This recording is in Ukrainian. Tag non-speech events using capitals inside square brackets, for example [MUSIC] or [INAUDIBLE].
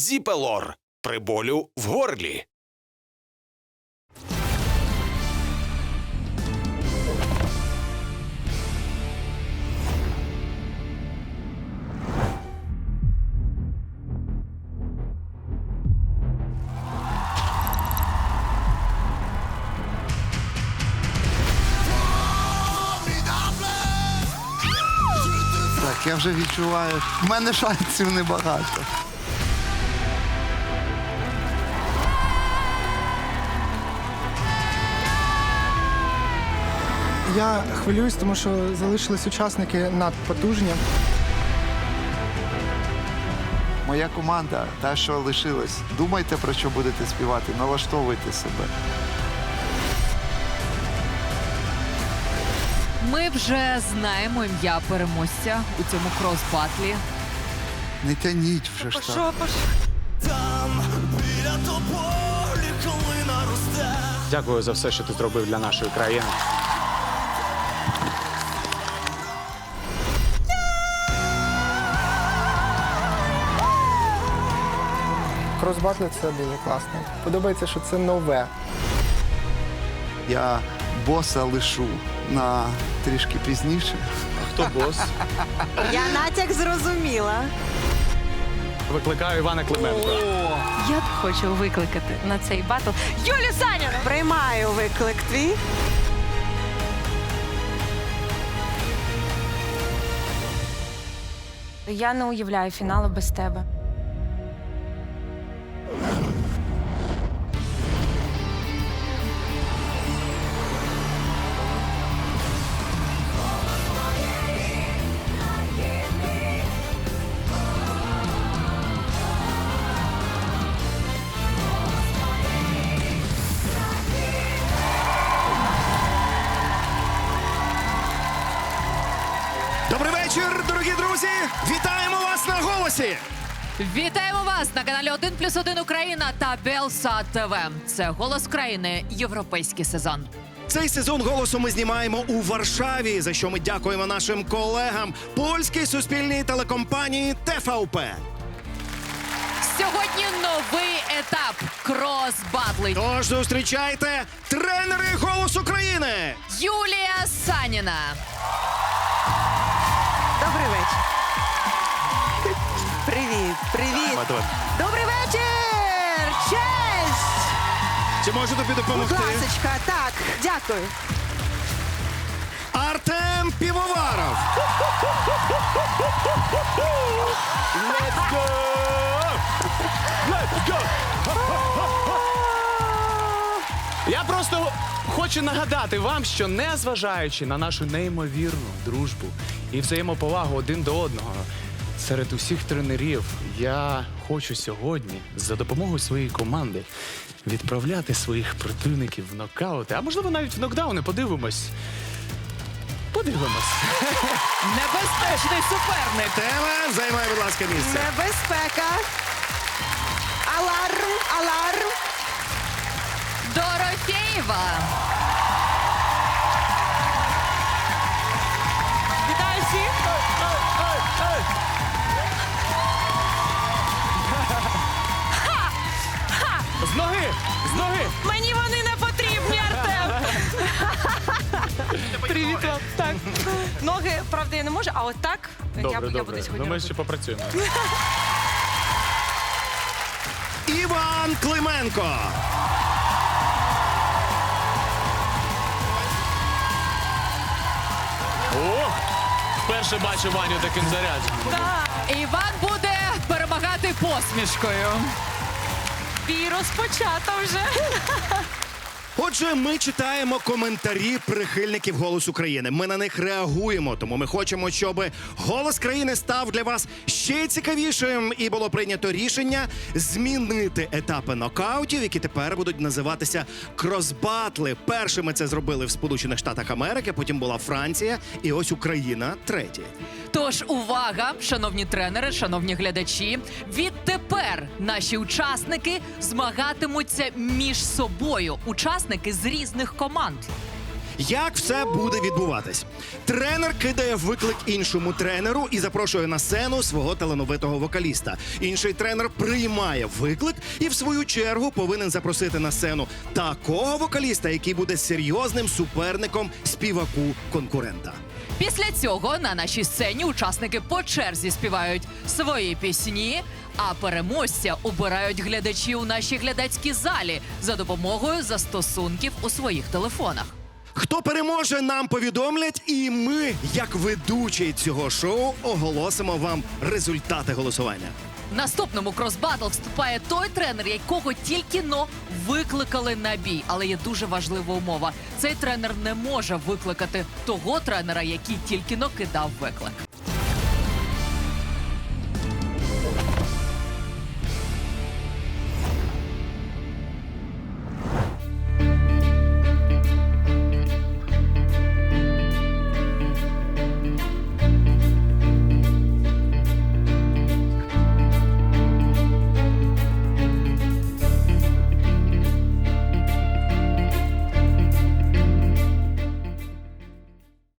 Зіпелор при болю в горлі. Я вже відчуваю. В мене шансів небагато. Я хвилююсь, тому що залишились учасники надпотужні. Моя команда, та, що лишилась, думайте про що будете співати, налаштовуйте себе. Ми вже знаємо ім'я переможця у цьому крос-батлі. Не тяніть вже ж так. Дякую за все, що ти зробив для нашої країни. Кросбатли це дуже класно. Подобається, що це нове. Я боса лишу на трішки пізніше. А Хто бос? [LAUGHS] Я натяк зрозуміла. Викликаю Івана Клименко. Я б хочу викликати на цей батл Юлію Саніну! Приймаю виклик твій. Я не уявляю фіналу без тебе. Добрий вечір, дорогі друзі! Вітаємо вас на голосі! Вітаємо вас на каналі 1 плюс 1 Україна та Белсат ТВ. Це голос країни, європейський сезон. Цей сезон голосу ми знімаємо у Варшаві, за що ми дякуємо нашим колегам польській суспільній телекомпанії ТФУП. Сьогодні новий етап крос-батли. Тож зустрічайте тренери «Голос України! Юлія Саніна, Добрий вечір. Привіт, привіт. Добрий вечір! Честь! Чи можу тобі Будь допомогти? ласочка, так, дякую. Артем Півоваров. [LAUGHS] Я просто хочу нагадати вам, що незважаючи на нашу неймовірну дружбу і взаємоповагу один до одного, серед усіх тренерів я хочу сьогодні за допомогою своєї команди відправляти своїх противників в нокаути, а можливо навіть в нокдауни. Подивимось. Подивимось. [LAUGHS] небезпечний суперник. Тема, займай, будь ласка, місце. Небезпека. Аларм, аларм. Всіх. З ноги! З ноги! Мені вони не потрібні, Артем. Привіт вам. Так. Ноги, правда, я не можу, а от так я, Добре, я добре. буду Ну, сьогодні. ми робити. ще попрацюємо. [LAUGHS] Іван Клименко. Вперше бачу Ваню таким зарядженим. Іван буде перемагати посмішкою. Вірус розпочато вже. Отже, ми читаємо коментарі прихильників «Голос України». Ми на них реагуємо, тому ми хочемо, щоб голос країни став для вас ще цікавішим. І було прийнято рішення змінити етапи нокаутів, які тепер будуть називатися кросбатли. Першими це зробили в Сполучених Штатах Америки, потім була Франція, і ось Україна третє. Тож увага, шановні тренери, шановні глядачі. Відтепер наші учасники змагатимуться між собою. Учасники з різних команд. Як все буде відбуватись? Тренер кидає виклик іншому тренеру і запрошує на сцену свого талановитого вокаліста. Інший тренер приймає виклик і, в свою чергу, повинен запросити на сцену такого вокаліста, який буде серйозним суперником співаку конкурента. Після цього на нашій сцені учасники по черзі співають свої пісні, а переможця обирають глядачі у нашій глядацькій залі за допомогою застосунків у своїх телефонах. Хто переможе, нам повідомлять, і ми, як ведучі цього шоу, оголосимо вам результати голосування. В наступному кросбатл вступає той тренер, якого тільки но викликали на бій. Але є дуже важлива умова: цей тренер не може викликати того тренера, який тільки но кидав виклик.